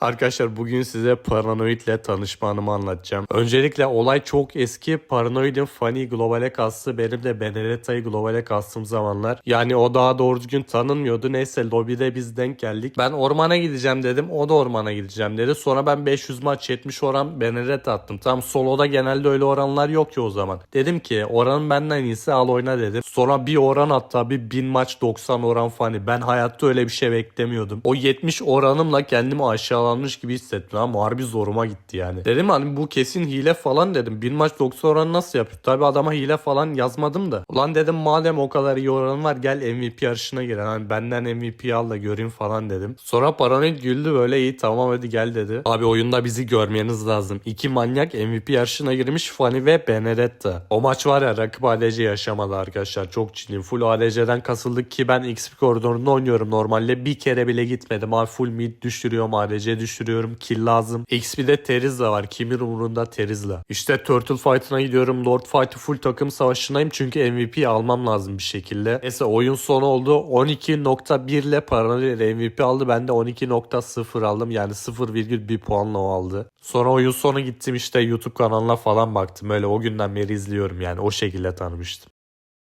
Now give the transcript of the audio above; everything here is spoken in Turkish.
Arkadaşlar bugün size Paranoid ile tanışma anımı anlatacağım. Öncelikle olay çok eski. Paranoid'in Fanny globale kastı benim de Benedetta'yı globale kastığım zamanlar. Yani o daha doğru düzgün tanınmıyordu. Neyse lobide biz denk geldik. Ben ormana gideceğim dedim. O da ormana gideceğim dedi. Sonra ben 500 maç 70 oran Benedetta attım. Tam soloda genelde öyle oranlar yok ki o zaman. Dedim ki oranın benden iyisi al oyna dedim. Sonra bir oran hatta bir 1000 maç 90 oran Fanny. Ben hayatta öyle bir şey beklemiyordum. O 70 oranımla kendimi aşağılanmış gibi hissettim ama harbi zoruma gitti yani. Dedim hani bu kesin hile falan dedim. 1000 maç 90 oran nasıl yapıyor? Tabi adama hile falan yazmadım da. Ulan dedim madem o kadar iyi oran var gel MVP yarışına gir. Hani benden MVP al da göreyim falan dedim. Sonra Paranoid güldü böyle iyi tamam hadi gel dedi. Abi oyunda bizi görmeniz lazım. İki manyak MVP yarışına girmiş Fanny ve Benedetta. O maç var ya rakip ADC yaşamadı arkadaşlar. Çok ciddiyim. Full ADC'den kasıldık ki ben XP koridorunda oynuyorum normalde. Bir kere bile gitmedim. Abi full mid düşürüyorum ADC düşürüyorum. Kill lazım. XP'de Terizla var. Kimin umurunda Terizla. İşte Turtle Fight'ına gidiyorum. Lord Fight'ı full takım savaşındayım. Çünkü MVP almam lazım bir şekilde. Neyse oyun sonu oldu. 12.1 ile Paranoid MVP aldı. Ben de 12.0 aldım. Yani 0,1 puanla o aldı. Sonra oyun sonu gittim işte YouTube kanalına falan baktım. Öyle o günden beri izliyorum yani. O şekilde tanımıştım.